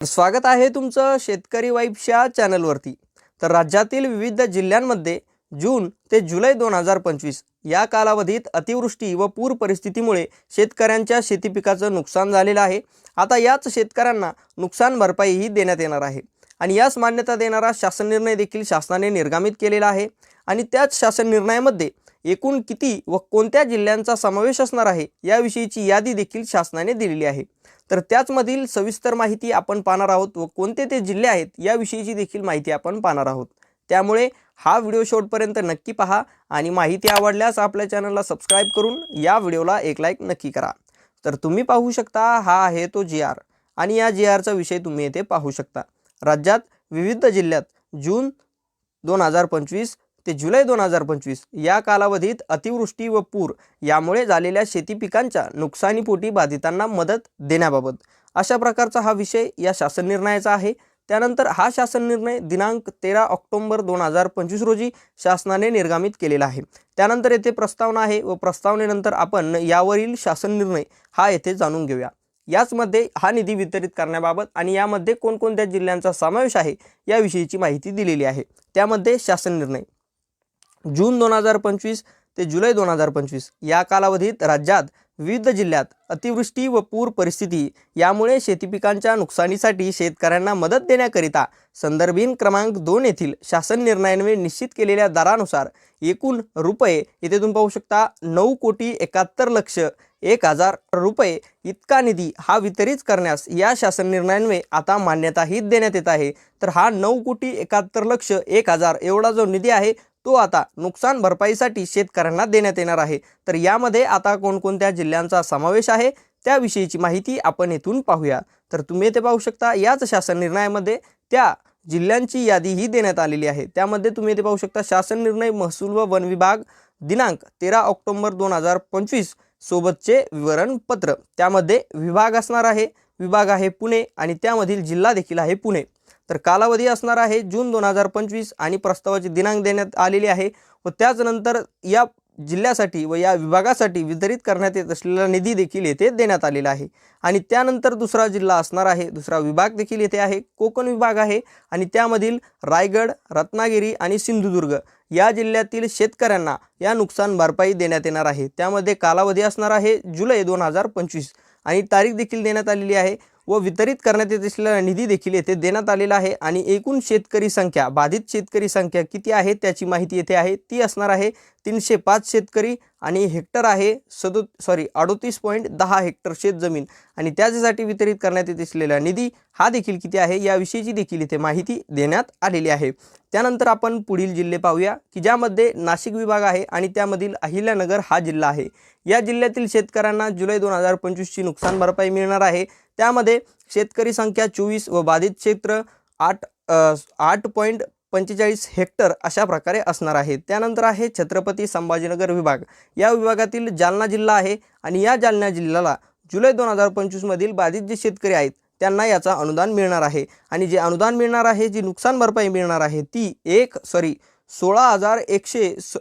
स्वागत आहे तुमचं शेतकरी वाईफच्या चॅनलवरती. तर राज्यातील विविध जिल्ह्यांमध्ये जून ते जुलै दोन हजार पंचवीस या कालावधीत अतिवृष्टी व पूर परिस्थितीमुळे शेतकऱ्यांच्या शेती पिकाचं नुकसान झालेलं आहे. आता याच शेतकऱ्यांना नुकसान भरपाईही देण्यात येणार आहे. आणि यास मान्यता देणारा शासन निर्णय देखील शासनाने निर्गमित केलेला आहे. आणि त्याच शासन निर्णयामध्ये एकूण किती व कोणत्या जिल्ह्यांचा समावेश असणार आहे याविषयीची यादी देखील शासनाने दिलेली आहे. तर त्याचमधील सविस्तर माहिती आपण पाहणार आहोत व कोणते ते जिल्हे आहेत याविषयीची देखील माहिती आपण पाहणार आहोत. त्यामुळे हा व्हिडिओ शेवटपर्यंत नक्की पहा आणि माहिती आवडल्यास आपल्या चॅनलला सबस्क्राईब करून या व्हिडिओला एक लाईक नक्की करा. तर तुम्ही पाहू शकता हा आहे तो जी आर आणि या जी आरचा विषय तुम्ही येथे पाहू शकता. राज्यात विविध जिल्ह्यात जून दोन हजार पंचवीस ते जुलै दोन हजार पंचवीस या कालावधीत अतिवृष्टी व पूर यामुळे झालेल्या शेती पिकांच्या नुकसानीपोटी बाधितांना मदत देण्याबाबत अशा प्रकारचा हा विषय या शासन निर्णयाचा आहे. त्यानंतर हा शासन निर्णय दिनांक तेरा ऑक्टोंबर दोन हजार पंचवीस रोजी शासनाने निर्गमित केलेला आहे. त्यानंतर येथे प्रस्तावना आहे व प्रस्तावनेनंतर आपण यावरील शासन निर्णय हा येथे जाणून घेऊया. याचमध्ये हा निधी वितरित करण्याबाबत आणि यामध्ये कोणकोणत्या जिल्ह्यांचा समावेश आहे याविषयीची माहिती दिलेली आहे. त्यामध्ये शासन निर्णय. जून दोन हजार पंचवीस ते जुलै दोन हजार पंचवीस. या कालावधीत राज्यात विविध जिल्ह्यात अतिवृष्टी व पूर परिस्थिती यामुळे शेतीपिकांच्या नुकसानीसाठी शेतकऱ्यांना मदत देण्याकरिता संदर्भीन क्रमांक दोन येथील शासन निर्णयान्वये निश्चित केलेल्या दरानुसार एकूण रुपये इथे तुम्ही पाहू शकता नऊ कोटी एकाहत्तर लक्ष एक हजार रुपये इतका निधी हा वितरित करण्यास या शासन निर्णयान्वये आता मान्यताही देण्यात येत आहे. तर हा नऊ कोटी एकाहत्तर लक्ष एक हजार एवढा जो निधी आहे तो आता नुकसान भरपाईसाठी शेतकऱ्यांना देण्यात येणार आहे. तर यामध्ये आता कोणकोणत्या जिल्ह्यांचा समावेश आहे त्याविषयीची माहिती आपण येथून पाहूया. तर तुम्ही येथे पाहू शकता याच शासन निर्णयामध्ये त्या जिल्ह्यांची यादीही देण्यात आलेली आहे. त्यामध्ये तुम्ही येथे पाहू शकता शासन निर्णय महसूल व वन विभाग दिनांक तेरा ऑक्टोंबर दोन हजार पंचवीस सोबतचे विवरणपत्र. त्यामध्ये विभाग असणार आहे विभाग आहे पुणे आणि त्यामधील जिल्हा देखील आहे पुणे. तर कालावधी असणार आहे जून दोन हजार पंचवीस आणि प्रस्तावाची दिनांक देण्यात आलेली आहे व त्याचनंतर या जिल्ह्यासाठी व या विभागासाठी वितरित करण्यात येत असलेला निधी देखील येथे देण्यात आलेला आहे. आणि त्यानंतर दुसरा जिल्हा असणार आहे दुसरा विभाग देखील येथे आहे कोकण विभाग आहे आणि त्यामधील रायगड रत्नागिरी आणि सिंधुदुर्ग या जिल्ह्यातील शेतकऱ्यांना या नुकसान भरपाई देण्यात येणार आहे. त्यामध्ये कालावधी असणार आहे जुलै दोन हजार पंचवीस आणि तारीख देखील देण्यात आलेली आहे. व वितरित करण्यात येत असलेला निधी देखील येथे देण्यात आलेला आहे. आणि एकूण शेतकरी संख्या बाधित शेतकरी संख्या किती आहे? त्याची माहिती येथे आहे. ती असणार आहे तीनशे पाच शेतकरी आणि हेक्टर आहे सदो सॉरी अडोतीस पॉईंट दहा हेक्टर शेतजमीन आणि त्याच्यासाठी वितरित करण्यात येत असलेला निधी हा देखील किती आहे? याविषयीची देखील इथे माहिती देण्यात आलेली आहे. त्यानंतर आपण पुढील जिल्हे पाहूया की ज्यामध्ये नाशिक विभाग आहे आणि त्यामधील अहिल्यानगर हा जिल्हा आहे. या जिल्ह्यातील शेतकऱ्यांना जुलै दोन हजार पंचवीसची नुकसान भरपाई मिळणार आहे. त्यामध्ये शेतकरी संख्या चोवीस व बाधित क्षेत्र आठ आठ पॉईंट पंचेचाळीस हेक्टर अशा प्रकारे असणार आहे. त्यानंतर आहे छत्रपती संभाजीनगर विभाग. या विभागातील जालना जिल्हा आहे आणि या जालना जिल्ह्याला जुलै दोन हजार पंचवीसमधील बाधित जे शेतकरी आहेत त्यांना याचा अनुदान मिळणार आहे. आणि जे अनुदान मिळणार आहे जी नुकसान भरपाई मिळणार आहे ती एक सॉरी सोळा हजार एकशे स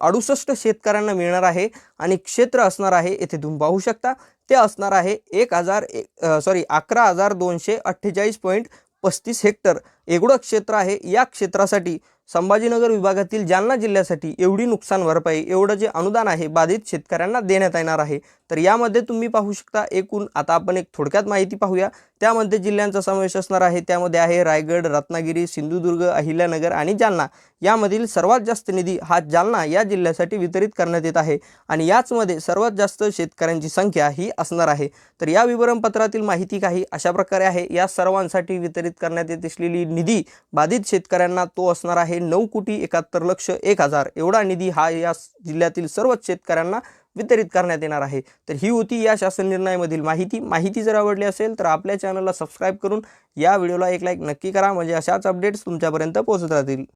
अडुसष्ट शेतकऱ्यांना मिळणार आहे आणि क्षेत्र असणार आहे येथे तुम्ही पाहू शकता ते असणार आहे एक हजार एक सॉरी अकरा हजार दोनशे अठ्ठेचाळीस पॉईंट पस्तीस हेक्टर एवढं क्षेत्र आहे. या क्षेत्रासाठी संभाजीनगर विभागातील जालना जिल्ह्यासाठी एवढी नुकसान भरपाई एवढं जे अनुदान आहे बाधित शेतकऱ्यांना देण्यात येणार आहे. तर यामध्ये तुम्ही पाहू शकता एकूण आता आपण एक थोडक्यात माहिती पाहूया. त्यामध्ये जिल्ह्यांचा समावेश असणार आहे. त्यामध्ये आहे रायगड रत्नागिरी सिंधुदुर्ग अहिल्यानगर आणि जालना. यामधील सर्वात जास्त निधी हा जालना या जिल्ह्यासाठी वितरित करण्यात येत आहे आणि याचमध्ये सर्वात जास्त शेतकऱ्यांची संख्या ही असणार आहे. तर या विवरणपत्रातील माहिती काही अशा प्रकारे आहे. या सर्वांसाठी वितरित करण्यात येत असलेली निधी बाधित शेतकऱ्यांना तो असणार आहे नऊ कोटी एकाहत्तर लक्ष एक हजार. एवढा निधी हा या जिल्ह्यातील सर्वच शेतकऱ्यांना वितरित करण्यात येणार आहे. तर ही होती या शासन निर्णयामधील माहिती. माहिती जर आवडली असेल तर आपल्या चॅनलला सबस्क्राईब करून या व्हिडिओला एक लाईक नक्की करा. म्हणजे अशाच अपडेट्स तुमच्यापर्यंत पोहोचत राहतील.